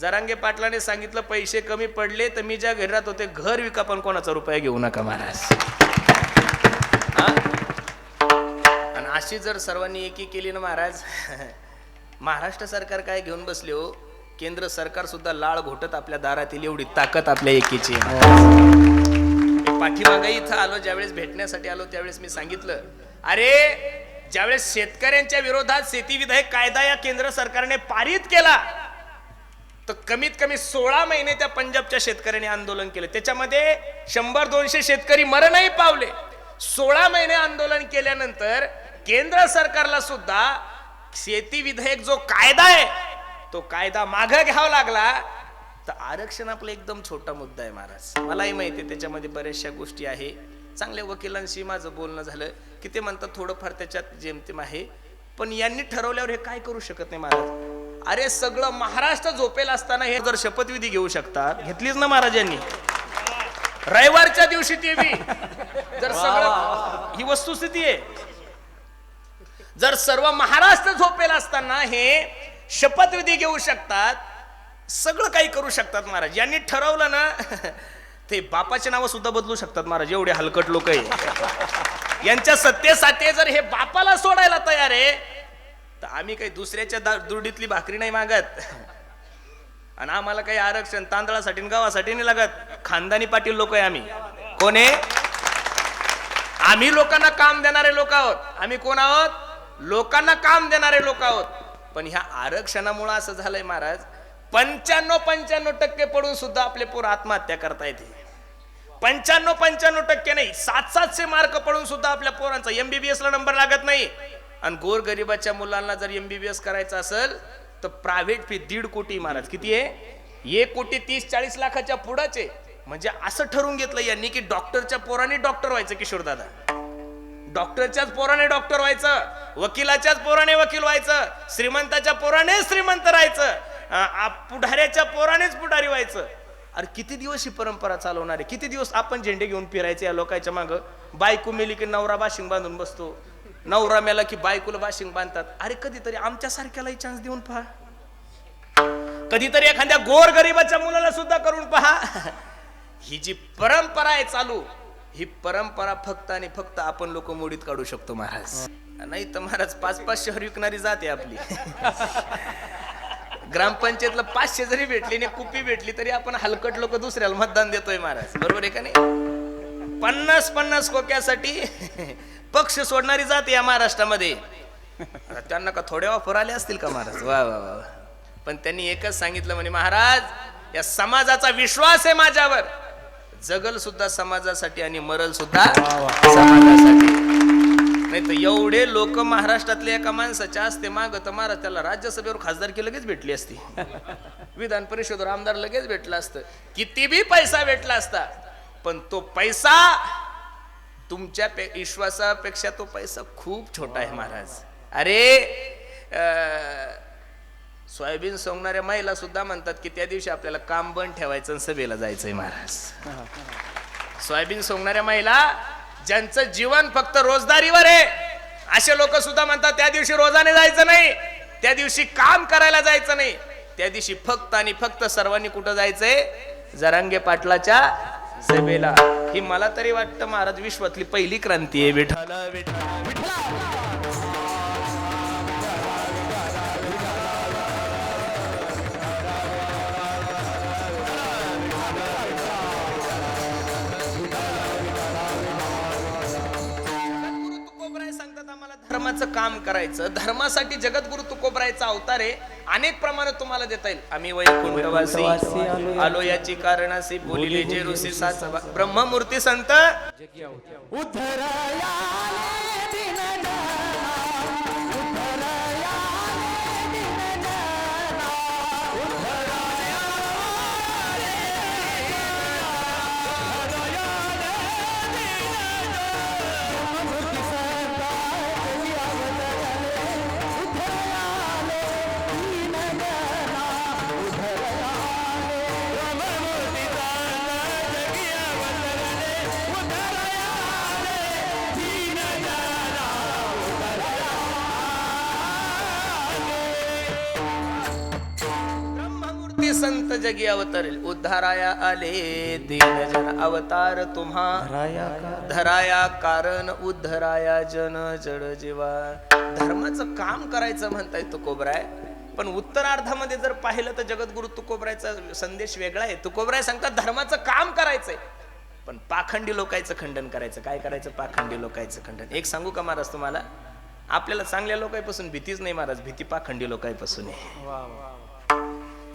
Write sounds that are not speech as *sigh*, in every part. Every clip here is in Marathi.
जरांगे पाटलाने सांगितलं पैसे कमी पडले तर मी ज्या घरी होते घर विका पण कोणाचा रुपया घेऊ नका महाराज. आणि अशी जर सर्वांनी एकी केली ना महाराज *laughs* महाराष्ट्र सरकार काय घेऊन बसले हो? केंद्र सरकार सुद्धा लाळ घोटत आपल्या दारातील एवढी ताकद आपल्या एकीची. आहे. इथं आलो ज्यावेळेस भेटण्यासाठी आलो त्यावेळेस मी सांगितलं अरे ज्यावेळेस शेतकऱ्यांच्या विरोधात शेती विधायक कायदा या केंद्र सरकारने पारित केला तर कमीत कमी सोळा महिने त्या पंजाबच्या शेतकऱ्यांनी आंदोलन केलं. त्याच्यामध्ये शंभर दोनशे शेतकरी मरणही पावले. सोळा महिने आंदोलन केल्यानंतर केंद्र सरकारला सुद्धा शेती विधेयक जो कायदा आहे तो कायदा मागं घ्यावा लागला. तर आरक्षण आपला एकदम छोटा मुद्दा आहे महाराज. मलाही माहिती आहे त्याच्यामध्ये बऱ्याचशा गोष्टी आहे. चांगल्या वकिलांशी माझं बोलणं झालं की ते म्हणतात थोडंफार त्याच्यात जेमतेम आहे. पण यांनी ठरवल्यावर हे काय करू शकत नाही महाराज? अरे सगळं महाराष्ट्र झोपेल असताना हे जर शपथविधी घेऊ शकतात घेतलीच ना महाराजांनी. रविवारच्या दिवशी ते बी. जर सगळं ही वस्तुस्थिती आहे. जर सर्व महाराष्ट्र झोपेल असताना हे शपथविधी घेऊ शकतात सगळं काही करू शकतात महाराज. यांनी ठरवलं ना *laughs* ते बापाचे नावं सुद्धा बदलू शकतात महाराज एवढे हलकट लोक आहे. यांच्या सत्तेसाठी जर हे बापाला सोडायला तयार आहे तर आम्ही काही दुसऱ्याच्या दुर्डीतली भाकरी नाही मागत. आणि आम्हाला काही आरक्षण तांदळासाठी गावासाठी नाही लागत. खानदानी पाटील लोक आहे आम्ही. कोण आहे? आम्ही लोकांना काम देणारे लोक आहोत. आम्ही कोण आहोत? लोकांना काम देणारे लोक आहोत. पण ह्या आरक्षणामुळे असं झालंय महाराज पंच्याण्णव पंच्याण्णव टक्के पडून सुद्धा आपले पोर आत्महत्या करता येते पंच्याण्णव पंच्याण्णव टक्के नाही सात सातशे मार्क पडून सुद्धा आपल्या पोरांचा एमबीबीएस ला नंबर लागत नाही. आणि गोरगरिबाच्या मुलांना जर एम बी बी एस करायचं असेल तर प्रायव्हेट फी दीड कोटी महाराज. किती आहे? एक कोटी तीस चाळीस लाखाच्या पुढाचे. म्हणजे असं ठरवून घेतलं यांनी की डॉक्टरच्या पोराने डॉक्टर व्हायचं किशोरदादा डॉक्टरच्याच पोराने डॉक्टर व्हायचं वकिलाच्याच पोराने वकील व्हायचं श्रीमंताच्या पोराने श्रीमंत राहायचं पुढाऱ्याच्या पोरानेच पुढारी व्हायचं. अरे किती दिवस ही परंपरा चालवणार आहे? किती दिवस आपण झेंडे घेऊन फिरायचे या लोकांच्या मागं? बायको मेली की नवरा बाशिंग बांधून बसतो. नवरा मेला की बायकोला बाशिंग बांधतात. अरे कधीतरी आमच्यासारख्यालाही चान्स देऊन पहा. कधीतरी एखाद्या गोर गरीबाच्या मुलाला सुद्धा करून पहा. ही जी परंपरा आहे चालू ही परंपरा फक्त आणि फक्त आपण लोक मोडीत काढू शकतो महाराज. नाही तर महाराज पाच पाच शहर विकणारी जाते आपली. ग्रामपंचायतला पाचशे जरी भेटली आणि कुपी भेटली तरी आपण हलकट लोक दुसऱ्याला मतदान देतोय महाराज. बरोबर आहे का नाही? पन्नास पन्नास कोक्यासाठी पक्ष सोडणारी जाते या महाराष्ट्रामध्ये. त्यांना का थोडे ऑफर आले असतील का महाराज? वा वा वा. पण त्यांनी एकच सांगितलं म्हणे महाराज या समाजाचा विश्वास आहे माझ्यावर. जगल सुद्धा समाजासाठी आणि मरल सुद्धा समाजासाठी. नाही तर एवढे लोक महाराष्ट्रातले एका माणसाच्या असते माग तर महाराज त्याला राज्यसभेवर खासदारकी लगेच भेटली असती. *laughs* विधान परिषदेवर आमदार लगेच भेटला असतं. किती बी पैसा भेटला असता. पण तो पैसा तुमच्या पे- विश्वासापेक्षा तो पैसा खूप छोटा आहे महाराज. अरे सोयाबीन सोंगणाऱ्या महिला सुद्धा म्हणतात की त्या दिवशी आपल्याला काम बंद ठेवायचं आणि सभेला जायचंय महाराज. सोयाबीन सोंगणाऱ्या महिला ज्यांचं जीवन फक्त रोजदारीवर आहे असे लोक सुद्धा म्हणतात त्या दिवशी रोजाने जायचं नाही त्या दिवशी काम करायला जायचं नाही त्या दिवशी फक्त आणि फक्त सर्वांनी कुठं जायचंय? जरांगे पाटलाच्या सेवेला ही मला तरी वाटतं महाराज विश्वातली पहिली क्रांती आहे विठाल विठाल तुकोबराय सांगतात आम्हाला धर्माचं काम करायचं. धर्मासाठी जगद्गुरु तुकोबरायचा अवतार आहे. अनेक प्रमाणात तुम्हाला देता येईल. आम्ही वैकुंठवासी आलो याची कारणासी बोलिले जे ऋषी सात ब्रह्ममूर्ती संत संत जगी अवतरेल. उद्धाराया आले दीन जन अवतार तुम्हा. धराया कारण उद्धराया जन जड जीवा. धर्माचं काम करायचं म्हणताय तुकोबराय पण उत्तरार्धामध्ये जर पाहिलं तर जगद्गुरु तुकोबरायचा संदेश वेगळा आहे. तुकोबराय सांगतात धर्माचं काम करायचंय. पण पाखंडी लोकांचं खंडन करायचं. काय करायचं? पाखंडी लोकांचं खंडन. एक सांगू का महाराज तुम्हाला? आपल्याला चांगल्या लोकांपासून भीतीच नाही महाराज. भीती पाखंडी लोकांपासून आहे.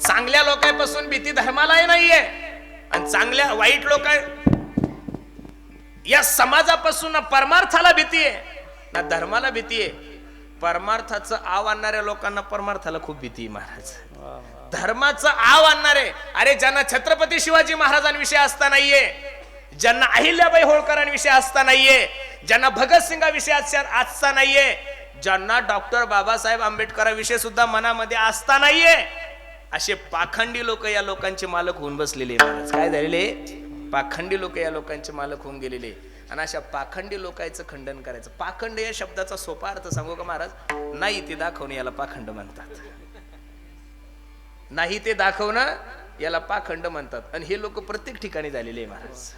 चांगल्या लोकांपासून भीती धर्मालाही नाहीये. आणि चांगल्या वाईट लोक या समाजापासून ना परमार्थाला भीती आहे. ना धर्माला भीती आहे. परमार्थाचं आव आणणाऱ्या लोकांना परमार्थाला खूप भीती आहे महाराज. धर्माचं आव आणणारे अरे ज्यांना छत्रपती शिवाजी महाराजांविषयी असता नाहीये ज्यांना अहिल्याबाई होळकरांविषयी असता नाहीये ज्यांना भगतसिंगाविषयी असता नाहीये ज्यांना डॉक्टर बाबासाहेब आंबेडकरांविषयी सुद्धा मनामध्ये असता नाहीये असे पाखंडी लोक या लोकांचे मालक होऊन बसलेले महाराज. काय झालेले? पाखंडी लोक या लोकांचे मालक होऊन गेलेले आणि अशा पाखंडी लोकांचं खंडन करायचं. पाखंड या शब्दाचा सोपा अर्थ सांगू का महाराज? नाही ते दाखवणे याला पाखंड म्हणतात. नाही ते दाखवणं याला पाखंड म्हणतात. आणि हे लोक प्रत्येक ठिकाणी झालेले आहे महाराज.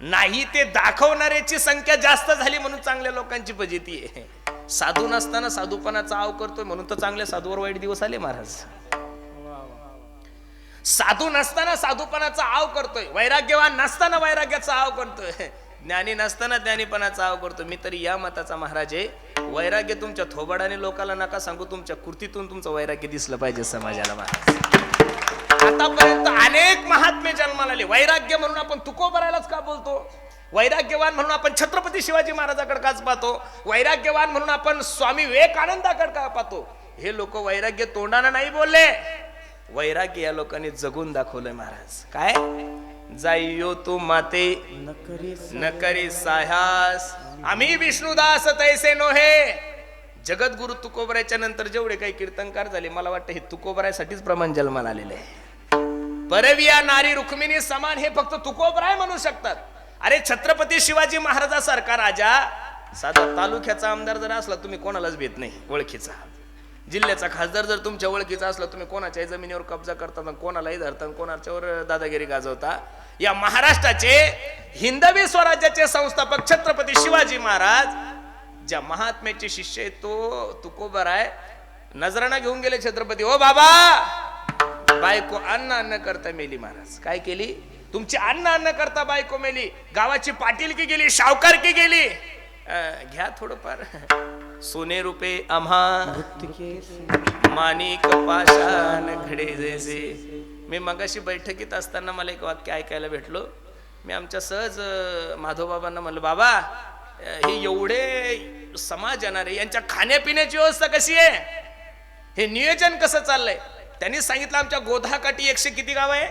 नाही ते दाखवणाऱ्याची संख्या जास्त झाली म्हणून चांगल्या लोकांची फजिती आहे. साधू नसताना साधूपणाचा आव करतोय म्हणून तर चांगल्या साधूवर वाईट दिवस आले महाराज. साधू नसताना साधूपणाचा आव करतोय. वैराग्यवान नसताना वैराग्याचा आव करतोय. ज्ञानी नसताना ज्ञानीपणाचा आव करतो मी तरी या मताचा महाराज आहे वैराग्य तुमच्या थोबाडाने लोकांना नका सांगू तुमच्या कृतीतून तुमचं वैराग्य दिसलं पाहिजे समाजाला महाराज. आतापर्यंत अनेक महात्मे जन्माला आले. वैराग्य म्हणून आपण तुकोबरायलाच का बोलतो? वैराग्यवान म्हणून आपण छत्रपती शिवाजी महाराजाकडे काच पाहतो? वैराग्यवान म्हणून आपण स्वामी विवेकानंदाकडे का पाहतो? हे लोक वैराग्य तोंडानं नाही बोलले. वैराग्य या लोकांनी जगून दाखवलंय महाराज. काय? जाईयो तू माते नकरी साह्यास आम्ही विष्णुदास तैसे नोहे. जगद्गुरु तुकोबऱ्याच्या नंतर जेवढे काही कीर्तनकार झाले मला वाटतं हे तुकोबरायसाठीच प्रमाण जन्माला आलेले आहे. परविया नारी रुक्मिणी समान हे फक्त तुकोबराय म्हणू शकतात. अरे छत्रपती शिवाजी महाराजासारखा राजा साधा तालुक्याचा आमदार जर असला तुम्ही कोणालाच भेट नाही ओळखीचा. जिल्ह्याचा खासदार जर तुमच्या ओळखीचा असला तुम्ही कोणाच्याही जमिनीवर कब्जा करता कोणालाही धरता कोणाच्यावर दादागिरी गाजवता. या महाराष्ट्राचे हिंदवी स्वराज्याचे संस्थापक छत्रपती शिवाजी महाराज ज्या महात्म्याचे शिष्य आहे तो तुकोबर आहे. नजराना घेऊन गेले छत्रपती. ओ बाबा! बायको अन्न अन्न करता मेली महाराज. काय केली? तुमची अन्न अन्न करता बायको मेली. गावाची पाटीलकी गेली शावकारकी गेली घ्या थोडंफार. *laughs* सोने रूपे आम्हा माणिक पाषाण घडे जैसे मी मगाशी बैठकीत असताना मला एक वाक्य ऐकायला भेटलो. मी आमच्या सहज माधवबाबांना म्हणलं बाबा हे एवढे समाज येणारे यांच्या खाण्यापिण्याची व्यवस्था कशी आहे? हे नियोजन कसं चाललंय? त्यांनी सांगितलं आमच्या गोधाकाठी एकशे किती गाव आहे?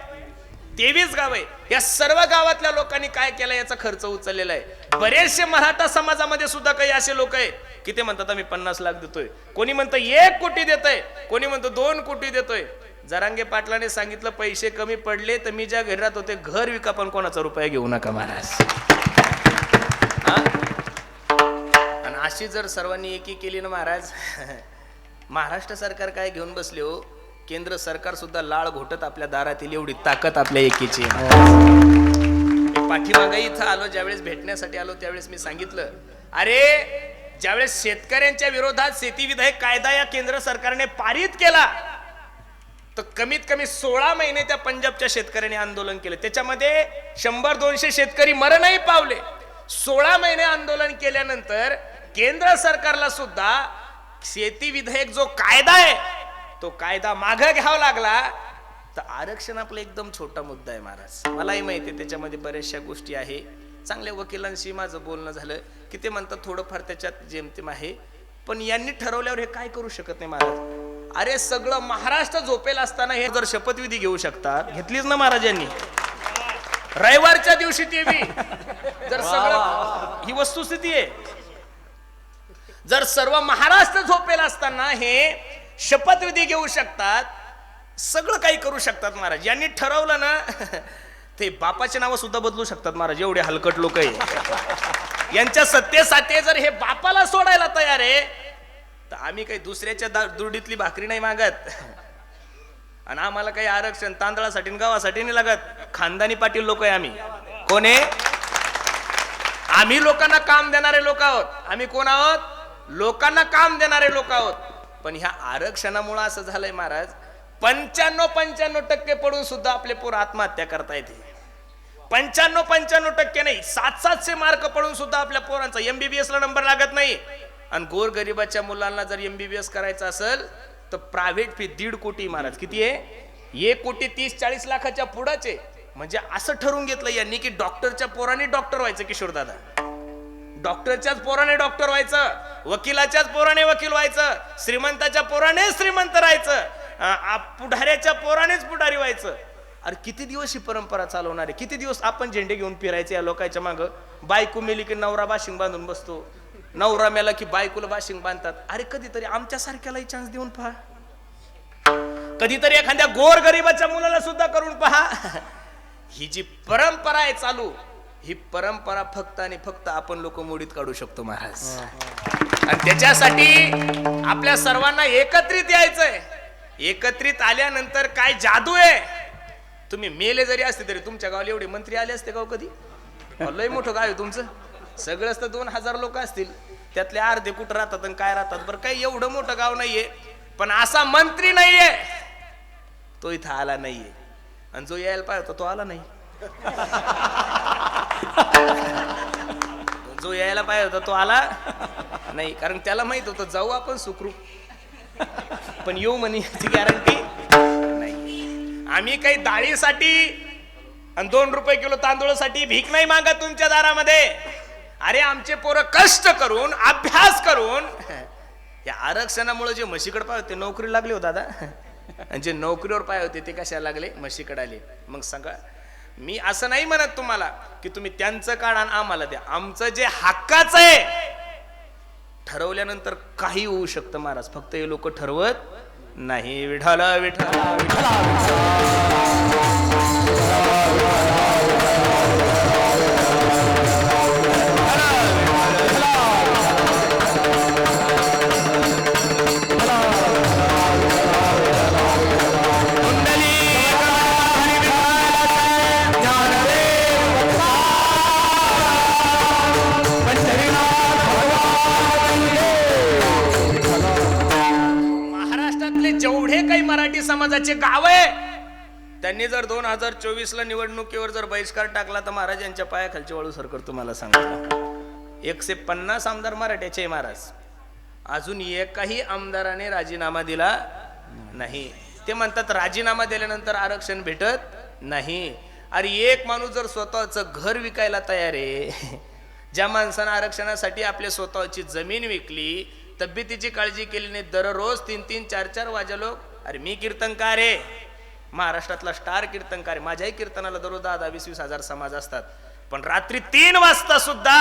तेवीस गाव आहे या सर्व गावातल्या लोकांनी काय केलं याचा खर्च उचललेला आहे. बरेचसे मराठा समाजामध्ये सुद्धा काही असे लोक आहे की ते म्हणतात आम्ही पन्नास लाख देतोय. कोणी म्हणतं एक कोटी देतोय. कोणी म्हणतं दोन कोटी देतोय. जरांगे पाटलाने सांगितलं पैसे कमी पडले तर मी ज्या घरी होते घर विका पण कोणाचा रुपया घेऊ नका महाराज. आणि अशी जर सर्वांनी एकी केली ना महाराज *laughs* महाराष्ट्र सरकार काय घेऊन बसले हो? केंद्र सरकार सुद्धा लाळ घोटत आपल्या दारातील एवढी ताकद आपल्या एकीची. आहे. मी पाठीमागे इथं आलो ज्यावेळेस भेटण्यासाठी आलो त्यावेळेस मी सांगितलं अरे ज्यावेळेस शेतकऱ्यांच्या विरोधात शेती विधायक कायदा या केंद्र सरकारने पारित केला तर कमीत कमी सोळा महिने त्या पंजाबच्या शेतकऱ्यांनी आंदोलन केलं. त्याच्यामध्ये शंभर दोनशे शेतकरी मरणही पावले. सोळा महिने आंदोलन केल्यानंतर केंद्र सरकारला सुद्धा शेती विधेयक जो कायदा आहे तो कायदा माग घ्यावा लागला तर आरक्षण आपला एकदम छोटा मुद्दा आहे महाराज. मलाही माहिती आहे त्याच्यामध्ये बऱ्याचशा गोष्टी आहे. चांगल्या वकिलांशी माझं बोलणं झालं की ते म्हणतात थोडंफार त्याच्यात जेमतेम आहे. पण यांनी ठरवल्यावर हे काय करू शकत नाही महाराज? अरे सगळं महाराष्ट्र झोपेल असताना हे जर शपथविधी घेऊ शकतात घेतलीच ना महाराजांनी रविवारच्या दिवशी ते बी. जर सगळं ही वस्तुस्थिती आहे. जर सर्व महाराष्ट्र झोपेल असताना हे शपथविधी घेऊ शकतात. सगळं काही करू शकतात महाराज. यांनी ठरवलं ना ते बापाचे नावं सुद्धा बदलू शकतात महाराज. एवढे हलकट लोक आहे यांच्या सत्तेसाठी जर हे बापाला सोडायला तयार आहे तर आम्ही काही दुसऱ्याच्या दा- दुर्डीतली भाकरी नाही मागत. आणि आम्हाला काही आरक्षण तांदळासाठी गावासाठी नाही लागत. खानदानी पाटील लोक आहे आम्ही. कोण आहे? आम्ही लोकांना काम देणारे लोक आहोत. आम्ही कोण आहोत? लोकांना काम देणारे लोक आहोत. पण ह्या आरक्षणामुळे असं झालंय महाराज पंच्याण्णव पंच्याण्णव टक्के पडून सुद्धा आपले पोर आत्महत्या करता येते. पंच्याण्णव पंच्याण्णव टक्के नाही सात सातशे मार्क पडून सुद्धा आपल्या पोरांचा एमबीबीएस ला नंबर लागत नाही. आणि गोरगरिबाच्या मुलांना जर एमबीबीएस करायचं असेल तर प्रायव्हेट फी दीड कोटी महाराज. किती आहे? एक कोटी तीस चाळीस लाखाच्या पुढाचे म्हणजे असं ठरवून घेतलं यांनी की डॉक्टरच्या पोराने डॉक्टर व्हायचं किशोर दादा. डॉक्टरच्याच पोराने डॉक्टर व्हायचं वकिलाच्याच पोराने वकील व्हायचं श्रीमंताच्या पोराने श्रीमंत राहायचं पुढाऱ्याच्या पोरानेच पुढारी व्हायचं. अरे किती दिवस ही परंपरा चालवणार? आहे किती दिवस आपण झेंडे घेऊन फिरायचे या लोकांच्या मागं? बायको मेली की नवरा बाशिंग बांधून बसतो. नवरा मेला की बायकोला बाशिंग बांधतात. अरे कधीतरी आमच्यासारख्यालाही चान्स देऊन पहा. कधीतरी एखाद्या गोर गरीबाच्या मुलाला सुद्धा करून पहा. *laughs* ही जी परंपरा आहे चालू ही परंपरा फक्त आणि फक्त आपण लोक मोडीत काढू शकतो महाराज. आणि त्याच्यासाठी आपल्या सर्वांना एकत्रित यायचंय. एकत्रित आल्यानंतर काय जादू आहे? तुम्ही मेले जरी असते तरी तुमच्या गावाला एवढे मंत्री आले असते गाव कधी? अहो, लय मोठं गाव आहे तुमचं. सगळंच तर दोन हजार लोक असतील. त्यातले अर्धे कुठं राहतात आणि काय राहतात? बरं काही एवढं मोठं गाव नाहीये पण असा मंत्री नाहीये. तो इथं आला नाहीये. आणि जो यायला पाहिजे होता तो आला नाही. *laughs* जो यायला पाहिजे होता तो आला. नाही कारण त्याला माहीत होतं जाऊ आपण सुखरूप. पण येऊ म्हणे याची गॅरंटी नाही. आम्ही काही डाळीसाठी आणि दोन रुपये किलो तांदूळासाठी भीक नाही मागत तुमच्या दारामध्ये. अरे आमचे पोरं कष्ट करून अभ्यास करून या आरक्षणामुळे जे म्हशीकडे पाय होते नोकरी लागली हो दादा. आणि जे नोकरीवर पाय होते ते कशा लागले? म्हशीकडे आले. मग सांगा मी असं नाही म्हणत तुम्हाला की तुम्ही त्यांचं काढ आणि आम्हाला द्या. आमचं जे हक्काचं आहे ठरवल्यानंतर काही होऊ शकतं महाराज. फक्त हे लोक ठरवत नाही. विठाला विठाला विठाला समाजाचे गाव आहे. त्यांनी जर दोन हजार चोवीस ला निवडणुकीवर जर बहिष्कार टाकला तर महाराज यांच्या पायाखालची वाळू सरकार तुम्हाला सांगतो. एकशे पन्नास आमदार मराठ्याचे महाराज. अजून एकाही आमदाराने राजीनामा दिला नाही. ते म्हणतात राजीनामा दिल्यानंतर आरक्षण भेटत नाही. अरे एक माणूस जर स्वतःचं घर विकायला तयार आहे ज्या माणसानं आरक्षणासाठी आपल्या स्वतःची जमीन विकली तब्येतीची काळजी केली नाही दररोज तीन तीन चार चार वाजा लोक अरे मी कीर्तनकार आहे. महाराष्ट्रातला स्टार कीर्तनकार आहे. माझ्याही कीर्तनाला दररोज दहा दहा वीस वीस हजार समाज असतात. पण रात्री तीन वाजता सुद्धा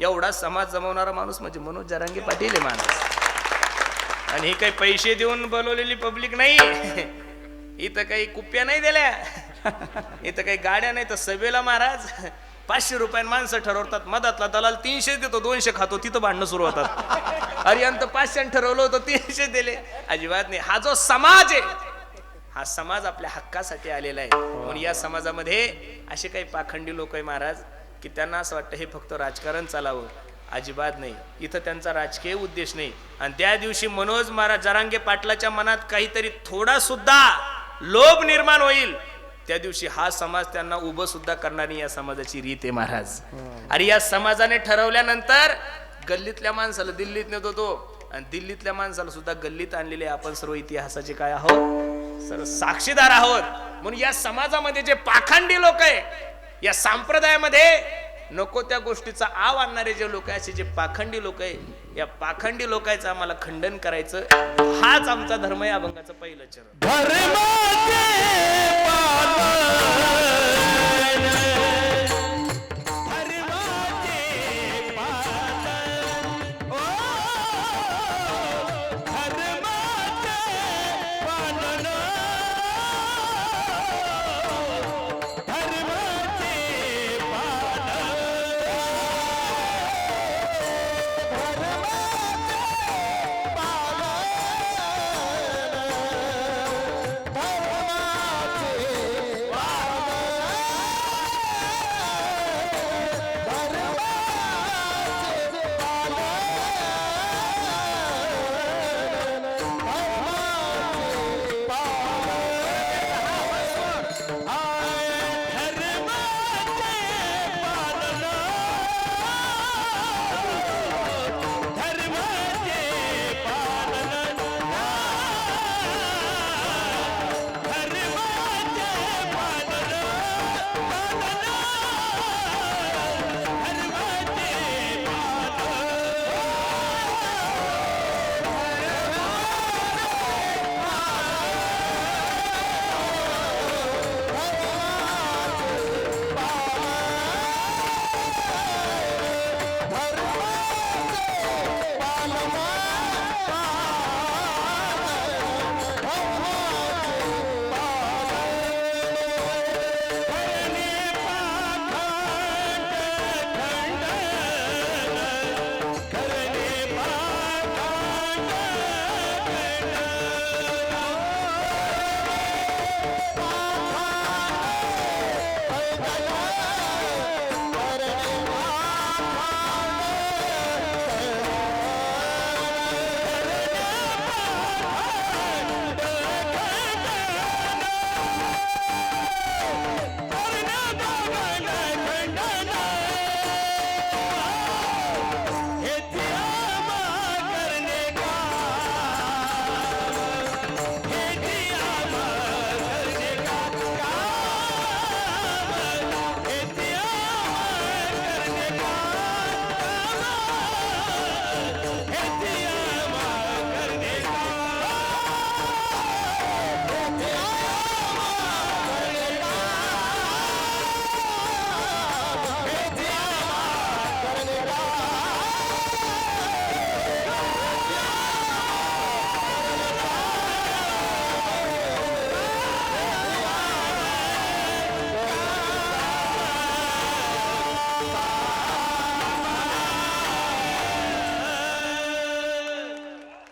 एवढा समाज जमवणारा माणूस म्हणजे मनोज जरांगे पाटील आहे माणूस. आणि ही काही पैसे देऊन बोलवलेली पब्लिक नाही. इथं काही कुप्या नाही दिल्या. इथं काही गाड्या नाही तर सभेला महाराज. पाचशे रुपयान माणसं ठरवतात मधातला दलाल तीनशे देतो दोनशे खातो तिथं भांडणं सुरू होतात. अरे अंत पाचशे ठरवलं होतं तीनशे दिले. अजिबात नाही. हा जो समाज आहे हा समाज आपल्या हक्कासाठी आलेला आहे. म्हणून या समाजामध्ये असे काही पाखंडी लोक आहे महाराज की त्यांना असं वाटतं हे फक्त राजकारण चालावं. अजिबात नाही. इथं त्यांचा राजकीय उद्देश नाही. आणि त्या दिवशी मनोज महाराज जरांगे पाटलाच्या मनात काहीतरी थोडा सुद्धा लोभ निर्माण होईल. त्या दिवशी हा समाज त्यांना उभं सुद्धा करणारी या समाजाची रीत आहे महाराज. अरे या समाजाने ठरवल्यानंतर गल्लीतल्या माणसाला दिल्लीत नेत होतो आणि दिल्लीतल्या माणसाला सुद्धा गल्लीत आणलेले आपण सर्व इतिहासाचे काय आहोत? सर्व साक्षीदार आहोत. म्हणून या समाजामध्ये जे पाखंडी लोक आहे या संप्रदायामध्ये नको त्या गोष्टीचा आव आणणारे जे लोक असे जे पाखंडी लोक आहे या पाखंडी लोकांचं आम्हाला खंडन करायचं हाच आमचा धर्म या अभंगाचं पहिलं चरण.